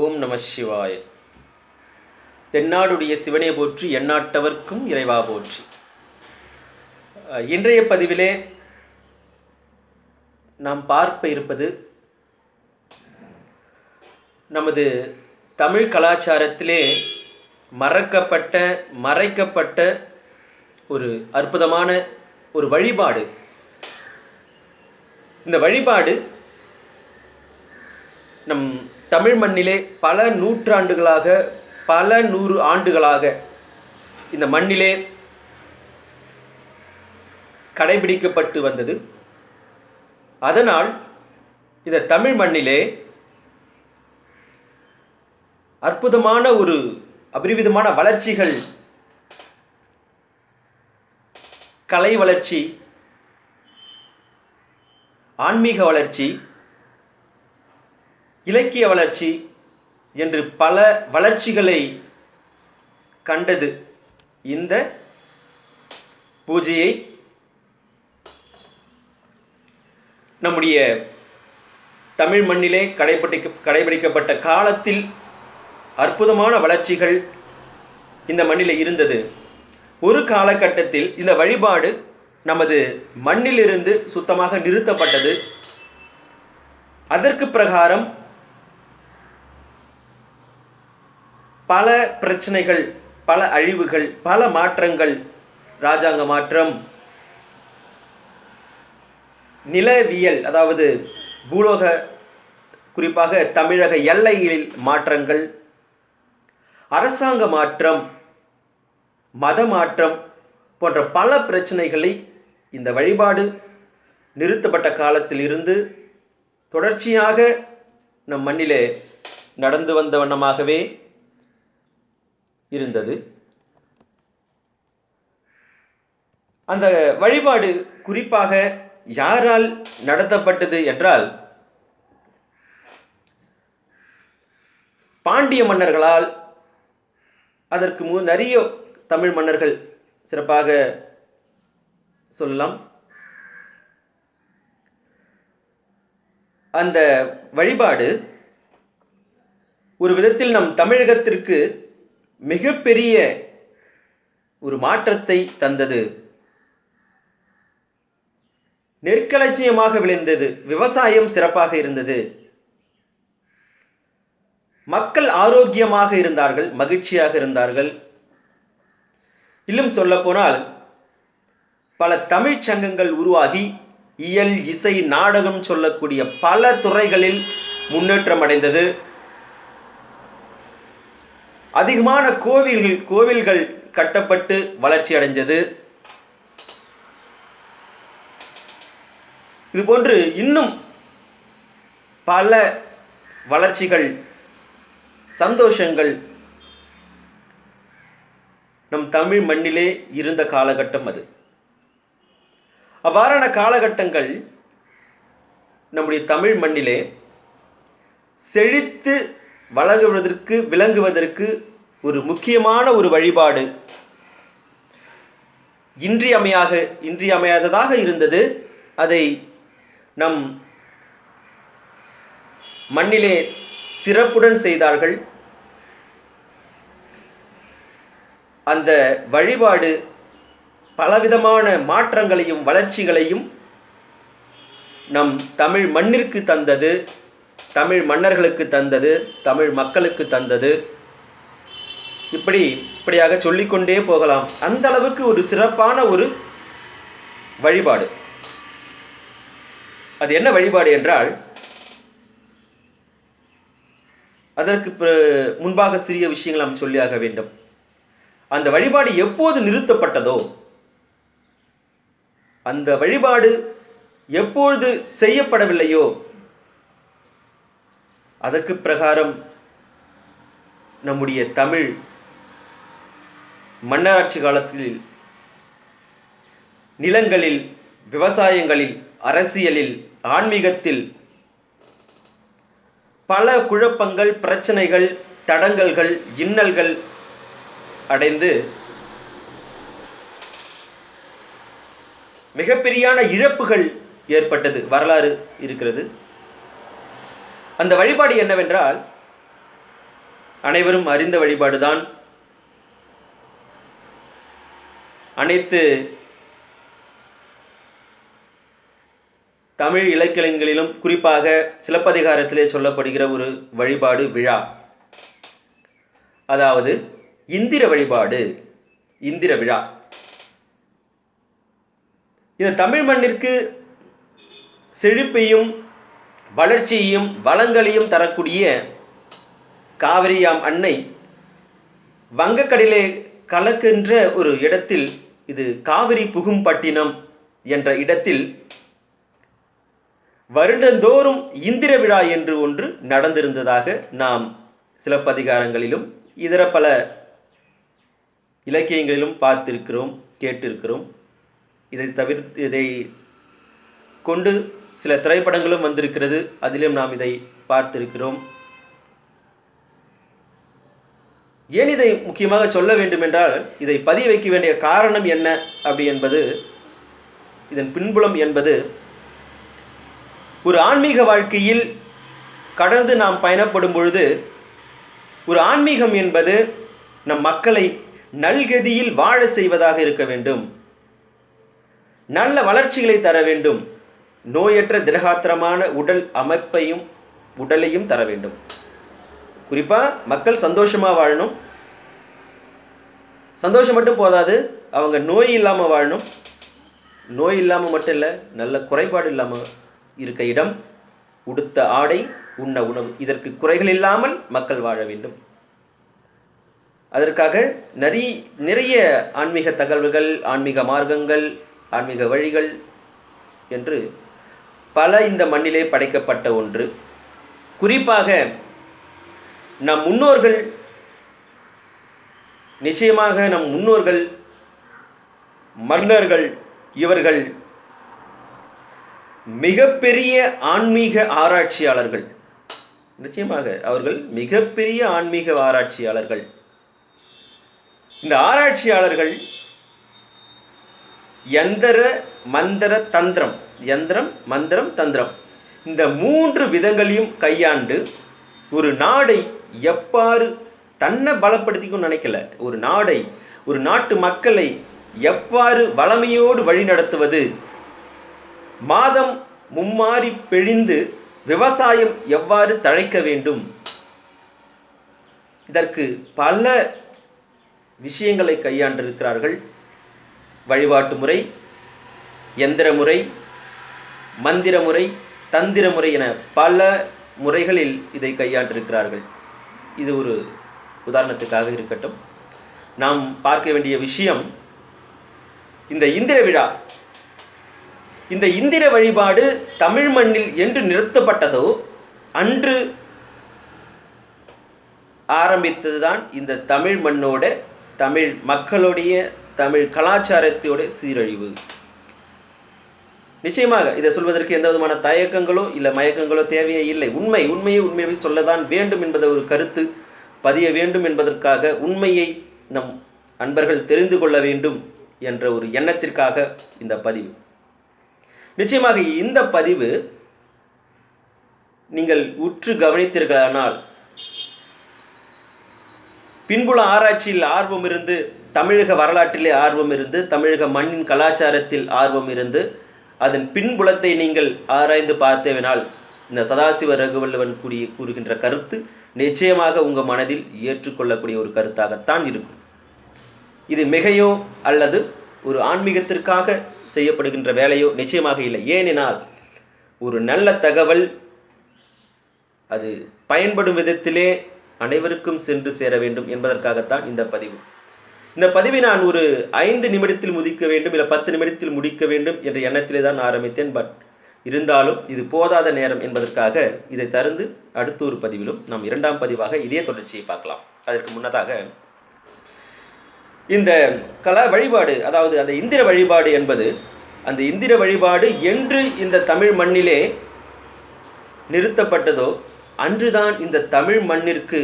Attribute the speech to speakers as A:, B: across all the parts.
A: ஓம் நம சிவாய. தென்னாடுடைய சிவனே போற்றி எண்ணாட்டவர்க்கும் இறைவா போற்றி. இன்றைய பதிவிலே நாம் பார்ப்ப இருப்பது நமது தமிழ் கலாச்சாரத்திலே மறக்கப்பட்ட மறைக்கப்பட்ட ஒரு அற்புதமான ஒரு வழிபாடு. இந்த வழிபாடு நம் தமிழ் மண்ணிலே பல நூற்றாண்டுகளாக பல நூறு ஆண்டுகளாக இந்த மண்ணிலே கடைபிடிக்கப்பட்டு வந்தது. அதனால் இந்த தமிழ் மண்ணிலே அற்புதமான ஒரு அபரிவிதமான வளர்ச்சிகள் கலை வளர்ச்சி ஆன்மீக வளர்ச்சி இலக்கிய வளர்ச்சி என்று பல வளர்ச்சிகளை கண்டது. இந்த பூஜையை நம்முடைய தமிழ் மண்ணிலே கடைபிடிக்க கடைபிடிக்கப்பட்ட காலத்தில் அற்புதமான வளர்ச்சிகள் இந்த மண்ணில் இருந்தது. ஒரு காலகட்டத்தில் இந்த வழிபாடு நமது மண்ணிலிருந்து சுத்தமாக நிறுத்தப்பட்டது. அதற்கு பிரகாரம் பல பிரச்சனைகள் பல அழிவுகள் பல மாற்றங்கள். ராஜாங்க மாற்றம். நிலவியல் அதாவது பூலோக குறிப்பாக தமிழக எல்லையில் மாற்றங்கள். அரசாங்க மாற்றம் மத மாற்றம் போன்ற பல பிரச்சனைகளை இந்த வழிபாடு நிறுத்தப்பட்ட காலத்தில் இருந்து தொடர்ச்சியாக நம் மண்ணிலே நடந்து வந்த வண்ணமாகவே இருந்தது. அந்த வழிபாடு குறிப்பாக யாரால் நடத்தப்பட்டது என்றால் பாண்டிய மன்னர்களால் அதற்கு மு நிறைய தமிழ் மன்னர்கள் சிறப்பாக சொல்லலாம். அந்த வழிபாடு ஒரு விதத்தில் நம் தமிழகத்திற்கு மிகப்பெரிய ஒரு மாற்றத்தை தந்தது. நெற்களஞ்சியமாக விளைந்தது. விவசாயம் சிறப்பாக இருந்தது. மக்கள் ஆரோக்கியமாக இருந்தார்கள் மகிழ்ச்சியாக இருந்தார்கள். இன்னும் சொல்லப்போனால் பல தமிழ்ச் சங்கங்கள் உருவாகி இயல் இசை நாடகம் சொல்லக்கூடிய பல துறைகளில் முன்னேற்றம் அடைந்தது. அதிகமான கோவில்கள் கோவில்கள் கட்டப்பட்டு வளர்ச்சி அடைஞ்சது. இதுபோன்று இன்னும் பல வளர்ச்சிகள் சந்தோஷங்கள் நம் தமிழ் மண்ணிலே இருந்த காலகட்டம் அது. அவ்வாறான காலகட்டங்கள் நம்முடைய தமிழ் மண்ணிலே செழித்து வழங்குவதற்கு விளங்குவதற்கு ஒரு முக்கியமான ஒரு வழிபாடு. இன்றியமையாக இன்றியமையாததாக இருந்தது. அதை நம் மண்ணிலே சிறப்புடன் செய்தார்கள். அந்த வழிபாடு பலவிதமான மாற்றங்களையும் வளர்ச்சிகளையும் நம் தமிழ் மண்ணிற்கு தந்தது. தமிழ் மன்னர்களுக்கு தந்தது தமிழ் மக்களுக்கு தந்தது. இப்படி இப்படியாக சொல்லிக்கொண்டே போகலாம். அந்த அளவுக்கு ஒரு சிறப்பான ஒரு வழிபாடு. அது என்ன வழிபாடு என்றால் அதற்கு முன்பாக சிறிய விஷயங்கள் நாம் சொல்லியாக வேண்டும். அந்த வழிபாடு எப்போது நிறுத்தப்பட்டதோ அந்த வழிபாடு எப்பொழுது செய்யப்படவில்லையோ அதற்கு பிரகாரம் நம்முடைய தமிழ் மன்னராட்சி காலத்தில் நிலங்களில் விவசாயங்களில் அரசியலில் ஆன்மீகத்தில் பல குழப்பங்கள் பிரச்சனைகள் தடங்கல்கள் இன்னல்கள் அடைந்து மிகப்பெரியான இழப்புகள் ஏற்பட்டது வரலாறு இருக்கிறது. அந்த வழிபாடு என்னவென்றால் அனைவரும் அறிந்த வழிபாடுதான். அனைத்து தமிழ் இலக்கியங்களிலும் குறிப்பாக சிலப்பதிகாரத்திலே சொல்லப்படுகிற ஒரு வழிபாடு விழா. அதாவது இந்திர வழிபாடு இந்திர விழா. இந்த தமிழ் மண்ணிற்கு செழிப்பையும் வளர்ச்சியையும் வளங்களையும் தரக்கூடிய காவிரியாம் அன்னை வங்கக்கடலே கலக்கின்ற ஒரு இடத்தில் இது காவிரி புகும்பட்டினம் என்ற இடத்தில் வருடந்தோறும் இந்திர விழா என்று ஒன்று நடந்திருந்ததாக நாம் சிலப்பதிகாரங்களிலும் இதர பல இலக்கியங்களிலும் பார்த்திருக்கிறோம் கேட்டிருக்கிறோம். இதை தவிர்த்து இதை கொண்டு சில திரைப்படங்களும் வந்திருக்கிறது. அதிலும் நாம் இதை பார்த்திருக்கிறோம். ஏன் இதை முக்கியமாக சொல்ல வேண்டும் என்றால் இதை பதிய வைக்க வேண்டிய காரணம் என்ன அப்படி என்பது இதன் பின்புலம் என்பது ஒரு ஆன்மீக வாழ்க்கையில் கடந்து நாம் பயணப்படும் பொழுது ஒரு ஆன்மீகம் என்பது நம் மக்களை நல்கதியில் வாழ செய்வதாக இருக்க வேண்டும். நல்ல வளர்ச்சிகளை தர வேண்டும். நோயற்ற திடகாத்திரமான உடல் அமைப்பையும் உடலையும் தர வேண்டும். குறிப்பாக மக்கள் சந்தோஷமாக வாழணும். சந்தோஷம் மட்டும் போதாது அவங்க நோய் இல்லாமல் வாழணும். நோய் இல்லாமல் மட்டும் இல்லை நல்ல குறைபாடு இல்லாமல் இருக்க இடம் உடுத்த ஆடை உண்ண உணவு. இதற்கு குறைகள் இல்லாமல் மக்கள் வாழ வேண்டும். அதற்காக நிறைய நிறைய ஆன்மீக தகவல்கள் ஆன்மீக மார்க்கங்கள் ஆன்மீக வழிகள் என்று பல இந்த மண்ணிலே படைக்கப்பட்ட ஒன்று. குறிப்பாக நம் முன்னோர்கள் நிச்சயமாக நம் முன்னோர்கள் மன்னர்கள் இவர்கள் மிகப்பெரிய ஆன்மீக ஆராய்ச்சியாளர்கள். நிச்சயமாக அவர்கள் மிகப்பெரிய ஆன்மீக ஆராய்ச்சியாளர்கள். இந்த ஆராய்ச்சியாளர்கள் யந்திர மந்திர தந்திரம். யந்திரம் மந்திரம் தந்திரம். இந்த மூன்று விதங்களையும் கையாண்டு ஒரு நாடை எவ்வாறு தன்னை பலப்படுத்திக்கும் நினைக்கல. ஒரு நாடை ஒரு நாட்டு மக்களை எவ்வாறு வளமையோடு வழிநடத்துவது மாதம் மும்மாறி பிழிந்து விவசாயம் எவ்வாறு தழைக்க வேண்டும்? இதற்கு பல விஷயங்களை கையாண்டிருக்கிறார்கள். வழிபாட்டு முறை எந்திர முறை மந்திர முறை தந்திர முறை என பல முறைகளில் இதை கையாண்டிருக்கிறார்கள். இது ஒரு உதாரணத்துக்காக இருக்கட்டும். நாம் பார்க்க வேண்டிய விஷயம் இந்த இந்திர விழா. இந்த இந்திர வழிபாடு தமிழ் மண்ணில் என்று நிறுத்தப்பட்டதோ அன்று ஆரம்பித்ததுதான் இந்த தமிழ் மண்ணோட தமிழ் மக்களுடைய தமிழ் கலாச்சாரத்தோட சீரழிவு. நிச்சயமாக இதை சொல்வதற்கு எந்த விதமான தயக்கங்களோ இல்லை மயக்கங்களோ தேவையே இல்லை. உண்மை உண்மையை உண்மையை சொல்லதான் வேண்டும் என்பதை ஒரு கருத்து பதிய வேண்டும் என்பதற்காக உண்மையை நம் அன்பர்கள் தெரிந்து கொள்ள வேண்டும் என்ற ஒரு எண்ணத்திற்காக இந்த பதிவு. நிச்சயமாக இந்த பதிவு நீங்கள் உற்று கவனித்தீர்களானால் பின்புல ஆராய்ச்சியில் ஆர்வம் இருந்து தமிழக வரலாற்றிலே ஆர்வம் இருந்து தமிழக மண்ணின் கலாச்சாரத்தில் ஆர்வம் இருந்து அதன் பின்புலத்தை நீங்கள் ஆராய்ந்து பார்த்தேவினால் இந்த சதாசிவ ரகுவல்லவன் கூடிய கூறுகின்ற கருத்து நிச்சயமாக உங்கள் மனதில் ஏற்றுக்கொள்ளக்கூடிய ஒரு கருத்தாகத்தான் இருக்கும். இது மிகையோ அல்லது ஒரு ஆன்மீகத்திற்காக செய்யப்படுகின்ற வேலையோ நிச்சயமாக இல்லை. ஏனெனால் ஒரு நல்ல தகவல் அது பயன்படும் விதத்திலே அனைவருக்கும் சென்று சேர வேண்டும் என்பதற்காகத்தான் இந்த பதிவு. இந்த பதிவை நான் ஒரு ஐந்து நிமிடத்தில் முடிக்க வேண்டும் இல்லை பத்து நிமிடத்தில் முடிக்க வேண்டும் என்ற எண்ணத்திலே தான் ஆரம்பித்தேன். பட் இருந்தாலும் இது போதாத நேரம் என்பதற்காக இதை தருந்து அடுத்த ஒரு பதிவிலும் நாம் இரண்டாம் பதிவாக இதே தொடர்ச்சியை பார்க்கலாம். அதற்கு முன்னதாக இந்த கல வழிபாடு அதாவது அந்த இந்திர வழிபாடு என்பது அந்த இந்திர வழிபாடு என்று இந்த தமிழ் மண்ணிலே நிறுத்தப்பட்டதோ அன்றுதான் இந்த தமிழ் மண்ணிற்கு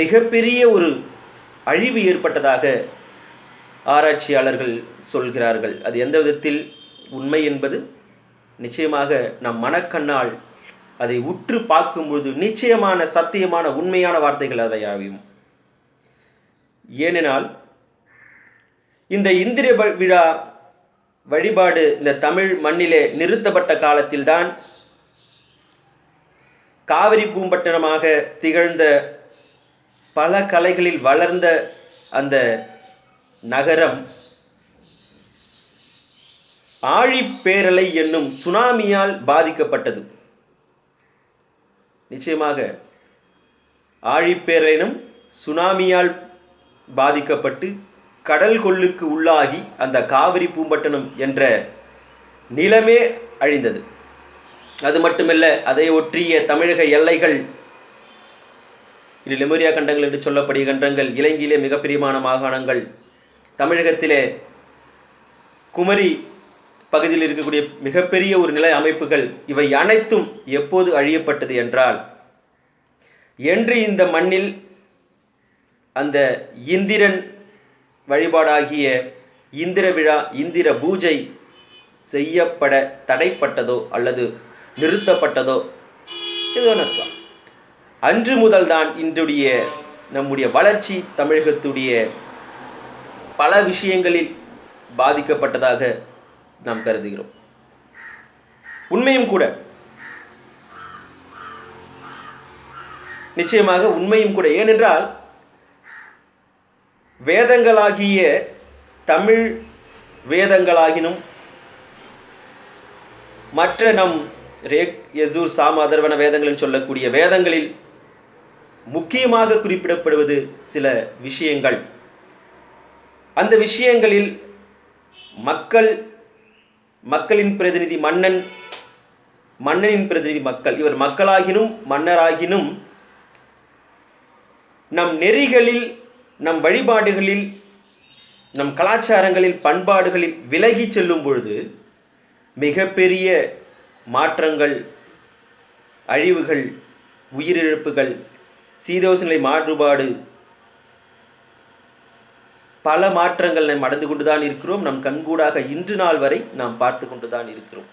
A: மிகப்பெரிய ஒரு அழிவு ஏற்பட்டதாக ஆராய்ச்சியாளர்கள் சொல்கிறார்கள். அது எந்த விதத்தில் உண்மை என்பது? நிச்சயமாக நம் மனக்கண்ணால் அதை உற்று பார்க்கும்பொழுது நிச்சயமான சத்தியமான உண்மையான வார்த்தைகள் அதை அவையாகும் ஏனெனால் இந்த இந்திர விழா வழிபாடு இந்த தமிழ் மண்ணிலே நிறுத்தப்பட்ட காலத்தில்தான் காவிரி பூம்பட்டினமாக திகழ்ந்த பல கலைகளில் வளர்ந்த அந்த நகரம் ஆழிப்பேரலை என்னும் சுனாமியால் பாதிக்கப்பட்டது. நிச்சயமாக ஆழிப்பேரலினும் சுனாமியால் பாதிக்கப்பட்டு கடல் கொள்ளுக்கு உள்ளாகி அந்த காவிரி பூம்பட்டணம் என்ற நிலமே அழிந்தது. அது மட்டுமல்ல அதை ஒற்றிய தமிழக எல்லைகள் இது லெமோரியா கண்டங்கள் என்று சொல்லப்படிய கண்டங்கள் இலங்கையிலே மிகப்பிரியமான மாகாணங்கள். தமிழகத்திலே குமரி பகுதியில் இருக்கக்கூடிய மிகப்பெரிய ஒரு நிலை அமைப்புகள் இவை அனைத்தும் எப்போது அழியப்பட்டது என்றால் என்று இந்த மண்ணில் அந்த இந்திரன் வழிபாடாகிய இந்திர விழா இந்திர பூஜை செய்யப்பட தடைப்பட்டதோ அல்லது நிறுத்தப்பட்டதோ இது ஒன்று அன்று முதல்தான் இன்றைய நம்முடைய வளர்ச்சி தமிழகத்துடைய பல விஷயங்களில் பாதிக்கப்பட்டதாக நாம் கருதுகிறோம். உண்மையும் கூட நிச்சயமாக உண்மையும் கூட. ஏனென்றால் வேதங்களாகிய தமிழ் வேதங்களாகினும் மற்ற நம் ரேக் யசூர் சாம அதர்வன வேதங்களில் சொல்லக்கூடிய வேதங்களில் முக்கியமாக குறிப்பிடப்படுவது சில விஷயங்கள். அந்த விஷயங்களில் மக்கள் மக்களின் பிரதிநிதி மன்னன் மன்னனின் பிரதிநிதி மக்கள் இவர் மக்களாகினும் மன்னராகினும் நம் நெறிகளில் நம் வழிபாடுகளில் நம் கலாச்சாரங்களில் பண்பாடுகளில் விலகி செல்லும் பொழுது மிகப்பெரிய மாற்றங்கள் அழிவுகள் உயிரிழப்புகள் சீதோசநிலை மாறுபாடு. பல மாற்றங்கள் நாம் அடைந்து கொண்டுதான் இருக்கிறோம். நம் கண்கூடாக இன்று நாள் வரை நாம் பார்த்து கொண்டுதான் இருக்கிறோம்.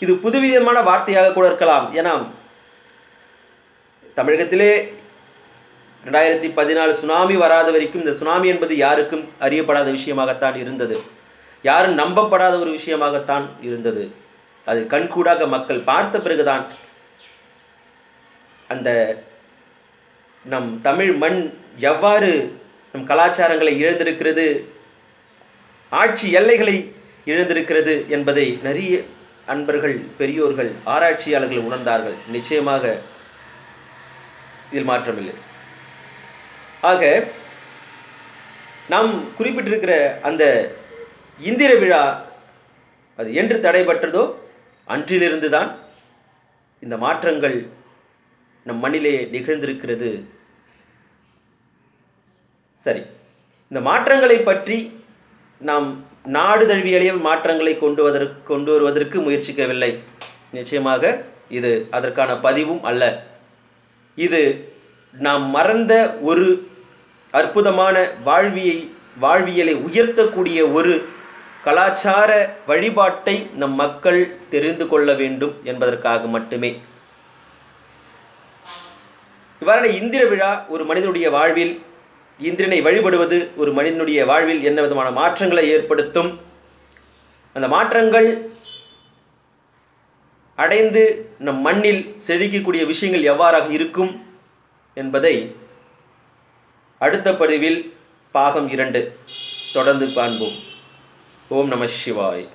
A: இது புதுவிதமான வார்த்தையாக கூட இருக்கலாம். ஏன்னா தமிழகத்திலே ரெண்டாயிரத்தி பதினாலு சுனாமி வராத வரைக்கும் இந்த சுனாமி என்பது யாருக்கும் அறியப்படாத விஷயமாகத்தான் இருந்தது. யாரும் நம்பப்படாத ஒரு விஷயமாகத்தான் இருந்தது. அது கண்கூடாக மக்கள் பார்த்த பிறகுதான் அந்த நம் தமிழ் மண் எவ்வாறு நம் கலாச்சாரங்களை இழந்திருக்கிறது ஆட்சி எல்லைகளை இழந்திருக்கிறது என்பதை நிறைய அன்பர்கள் பெரியோர்கள் ஆராய்ச்சியாளர்கள் உணர்ந்தார்கள். நிச்சயமாக இதில் மாற்றமில்லை. ஆக நாம் குறிப்பிட்டிருக்கிற அந்த இந்திர விழா அது என்று தடைபட்டதோ அன்றிலிருந்து தான் இந்த மாற்றங்கள் நம் மண்ணிலே நிகழ்ந்திருக்கிறது. சரி. இந்த மாற்றங்களை பற்றி நாம் நாடு தழுவியலையும் மாற்றங்களை கொண்டு வதற்கு கொண்டு வருவதற்கு முயற்சிக்கவில்லை. நிச்சயமாக இது அதற்கான பதிவும் அல்ல. இது நாம் மறந்த ஒரு அற்புதமான வாழ்வியை வாழ்வியலை உயர்த்தக்கூடிய ஒரு கலாச்சார வழிபாட்டை நம் மக்கள் தெரிந்து கொள்ள வேண்டும் என்பதற்காக மட்டுமே. இவ்வாறான இந்திர விழா ஒரு மனிதனுடைய வாழ்வில் இந்திரனை வழிபடுவது ஒரு மனிதனுடைய வாழ்வில் என்ன விதமான மாற்றங்களை ஏற்படுத்தும்? அந்த மாற்றங்கள் அடைந்து நம் மண்ணில் செழிக்கக்கூடிய விஷயங்கள் எவ்வாறாக இருக்கும் என்பதை அடுத்த பதிவில் பாகம் இரண்டு தொடர்ந்து காண்போம். ஓம் நம சிவாய்.